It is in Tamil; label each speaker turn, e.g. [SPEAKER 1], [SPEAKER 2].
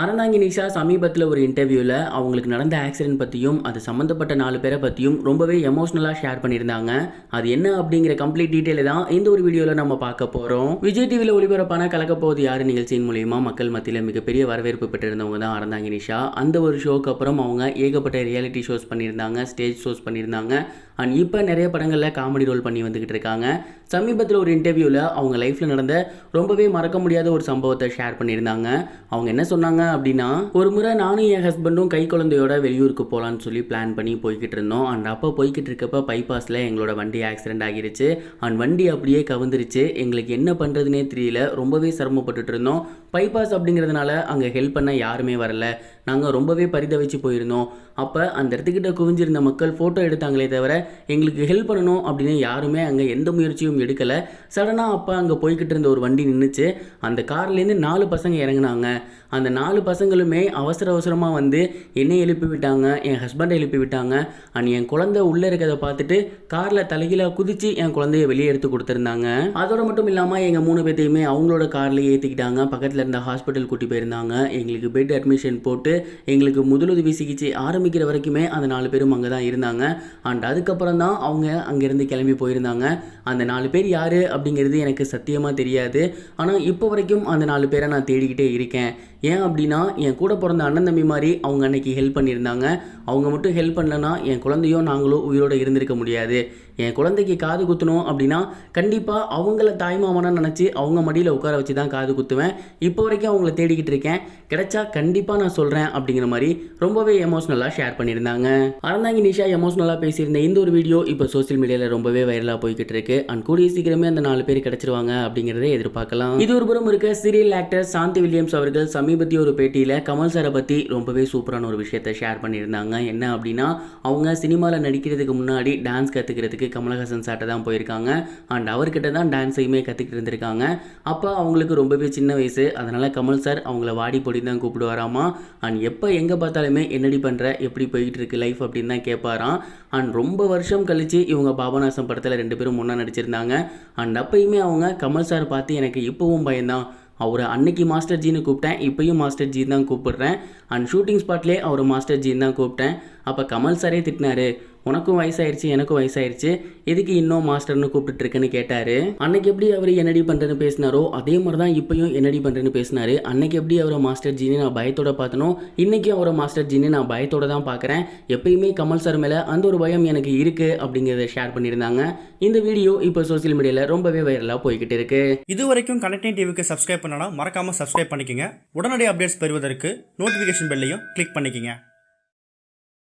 [SPEAKER 1] அரணாங்கினிஷா நிஷா சமீபத்தில் ஒரு இன்டர்வியூவில் அவங்களுக்கு நடந்த ஆக்சிடென்ட் பற்றியும் அது சம்மந்தப்பட்ட நாலு பேரை பற்றியும் ரொம்பவே எமோஷ்னலாக ஷேர் பண்ணியிருந்தாங்க. அது என்ன அப்படிங்கிற கம்ப்ளீட் டீட்டெயில் தான் இந்த ஒரு வீடியோவில் நம்ம பார்க்க போகிறோம் விஜய் டிவியில் ஒளிபரப்பான கலக்கப்போவது யார் நிகழ்ச்சியின் மூலியமா? மக்கள் மத்தியில் மிகப்பெரிய வரவேற்பு பெற்றிருந்தவங்க தான் அறந்தாங்கி நிஷா அந்த ஒரு ஷோக்கு அப்புறம் அவங்க ஏகப்பட்ட ரியாலிட்டி ஷோஸ் பண்ணியிருந்தாங்க ஸ்டேஜ் ஷோஸ் பண்ணியிருந்தாங்க. அண்ட் இப்போ நிறைய படங்களில் காமெடி ரோல் பண்ணி வந்துக்கிட்டு இருக்காங்க. சமீபத்தில் ஒரு இன்டர்வியூவில் அவங்க லைஃப்பில் நடந்த ரொம்பவே மறக்க முடியாத ஒரு சம்பவத்தை ஷேர் பண்ணியிருந்தாங்க. அவங்க என்ன சொன்னாங்க? அப்படின்னா ஒரு முறை நானும் என் ஹஸ்பண்டும் கை குழந்தையோட வெளியூருக்கு போகலான்னு சொல்லி பிளான் பண்ணி போய்கிட்டு இருந்தோம். அண்ட் அப்போ போய்கிட்டு இருக்கப்ப பைபாஸில் எங்களோட வண்டி ஆக்சிடென்ட் ஆகிருச்சு. அண்ட் வண்டி அப்படியே கவுந்துருச்சு. எங்களுக்கு என்ன பண்ணுறதுனே தெரியல. ரொம்பவே சிரமப்பட்டுட்டு இருந்தோம். பைபாஸ் அப்படிங்கிறதுனால அங்கே ஹெல்ப் பண்ண யாருமே வரல. நாங்கள் ரொம்பவே பரிதவிச்சு போயிருந்தோம். அப்போ அந்த இடத்துக்கிட்ட குவிஞ்சிருந்த மக்கள் ஃபோட்டோ எடுத்தாங்களே தவிர எங்களுக்கு ஹெல்ப் பண்ணணும் அப்படின்னு யாருமே அங்கே எந்த முயற்சியும் எடுக்கலை. சடனாக அப்போ அங்கே போய்கிட்டு இருந்த ஒரு வண்டி நின்றுச்சு அந்த கார்லேருந்து நாலு பசங்க இறங்கினாங்க. அந்த நாலு நாலு பசங்களுமே அவசர அவசரமாக வந்து என்னை எழுப்பி விட்டாங்க என் ஹஸ்பண்டை எழுப்பி விட்டாங்க. அண்ட் என் குழந்தை உள்ளே இருக்கிறத பார்த்துட்டு காரில் தலைகீழாக குதித்து என் குழந்தைய வெளியே எடுத்து கொடுத்துருந்தாங்க. அதோட மட்டும் இல்லாமல் எங்கள் மூணு பேர்த்தையுமே அவங்களோட கார்லேயே ஏற்றிக்கிட்டாங்க பக்கத்தில் இருந்த ஹாஸ்பிட்டல் கூட்டி போயிருந்தாங்க. எங்களுக்கு பெட் அட்மிஷன் போட்டு எங்களுக்கு முதலுதவி சிகிச்சை ஆரம்பிக்கிற வரைக்குமே அந்த நாலு பேரும் அங்கே தான் இருந்தாங்க. அண்ட் அதுக்கப்புறம் தான் அவங்க அங்கேருந்து கிளம்பி போயிருந்தாங்க. அந்த நாலு பேர் யார் அப்படிங்கிறது எனக்கு சத்தியமாக தெரியாது. ஆனால் இப்போ வரைக்கும் அந்த நாலு பேரை நான் தேடிக்கிட்டே இருக்கேன். ஏன் அப்படி அப்படின்னா என் கூட பிறந்த அண்ணன் தம்பி மாதிரி அவங்க அன்னைக்கு ஹெல்ப் பண்ணியிருந்தாங்க. அவங்க மட்டும் ஹெல்ப் பண்ணலன்னா என் குழந்தையோ நாங்களோ உயிரோடு இருந்திருக்க முடியாது. என் குழந்தைக்கு காது குத்தணும் அப்படின்னா கண்டிப்பாக அவங்கள தாய்மாமனாக நினச்சி அவங்க மடியில் உட்கார வச்சு தான் காது குத்துவேன். இப்போ வரைக்கும் அவங்கள தேடிக்கிட்டு இருக்கேன். கிடைச்சா கண்டிப்பாக நான் சொல்கிறேன் அப்படிங்கிற மாதிரி ரொம்பவே எமோஷ்னலாக ஷேர் பண்ணியிருந்தாங்க. அறந்தாங்கி நிஷா எமோஷ்னலாக பேசியிருந்த இந்த ஒரு வீடியோ இப்போ சோஷியல் மீடியாவில் ரொம்பவே வைரலாக போய்கிட்டு இருக்கு. அண்ட் கூடிய சீக்கிரமே அந்த நாலு பேர் கிடச்சிருவாங்க அப்படிங்கிறத எதிர்பார்க்கலாம். இது ஒரு புறம் இருக்க சீரியல் ஆக்டர் சாந்தி வில்லியம்ஸ் அவர்கள் சமீபத்திய ஒரு பேட்டியில் கமல் சாரை பற்றி ரொம்பவே சூப்பரான ஒரு விஷயத்தை ஷேர் பண்ணியிருந்தாங்க. என்ன அப்படின்னா அவங்க சினிமாவில் நடிக்கிறதுக்கு முன்னாடி டான்ஸ் கற்றுக்கிறதுக்கு கமலஹாசன் சார்ட்ட தான் போயிருக்காங்க. அண்ட் அவர்கிட்ட தான் டான்ஸையுமே கற்றுக்கிட்டு இருந்திருக்காங்க. அப்போ அவங்களுக்கு ரொம்பவே சின்ன வயசு. அதனால் கமல் சார் அவங்கள வாடி பொடி தான் கூப்பிடுவாராமா? அண்ட் எப்போ எங்கே பார்த்தாலுமே என்னடி பண்ணுற எப்படி போயிட்டு இருக்கு லைஃப் அப்படின்னு தான் கேட்பாராம். அண்ட் ரொம்ப வருஷம் கழித்து இவங்க பாபநாசம் படத்தில் ரெண்டு பேரும் முன்னே நடிச்சிருந்தாங்க. அண்ட் அப்பயுமே அவங்க கமல் சார் பார்த்து எனக்கு இப்போவும் பயந்தான் அவரை அன்னைக்கு மாஸ்டர் ஜின்னு கூப்பிட்டேன். இப்பயும் மாஸ்டர் ஜி தான் கூப்பிடுறேன். அண்ட் ஷூட்டிங் ஸ்பாட்லேயே அவர் மாஸ்டர் ஜின்னு தான் கூப்பிட்டேன். அப்போ கமல் சாரே திட்டினாரு உனக்கும் வயசாயிருச்சு எனக்கும் வயசாயிருச்சு. எதுக்கு இன்னும் மாஸ்டர்னு கூப்பிட்டு இருக்கேன்னு கேட்டார். அன்னைக்கு எப்படி அவர் என்னடி பண்ணுறேன்னு பேசினாரோ அதே மாதிரி தான் இப்பயும் என்னடி பண்ணுறேன்னு பேசினாரு. அன்னைக்கு எப்படி அவரை மாஸ்டர் ஜின்னு நான் பயத்தோட பார்த்தனோ இன்றைக்கும் அவரை மாஸ்டர் ஜின்னு நான் பயத்தோட தான் பார்க்குறேன். எப்பயுமே கமல் சார் மேலே அந்த ஒரு பயம் எனக்கு இருக்குது அப்படிங்கிறத ஷேர் பண்ணியிருந்தாங்க. இந்த வீடியோ இப்போ சோஷியல் மீடியாவில் ரொம்பவே வைரலாக போய்கிட்டு இருக்கு.
[SPEAKER 2] இது வரைக்கும் கனெக்டிங் டிவிக்கு சப்ஸ்கிரைப் பண்ணனா மறக்காம சப்ஸ்கிரைப் பண்ணிக்கங்க. உடனடி அப்டேட்ஸ் பெறுவதற்கு நோட்டிஃபிகேஷன் பெல்லையும் கிளிக் பண்ணிக்கங்க.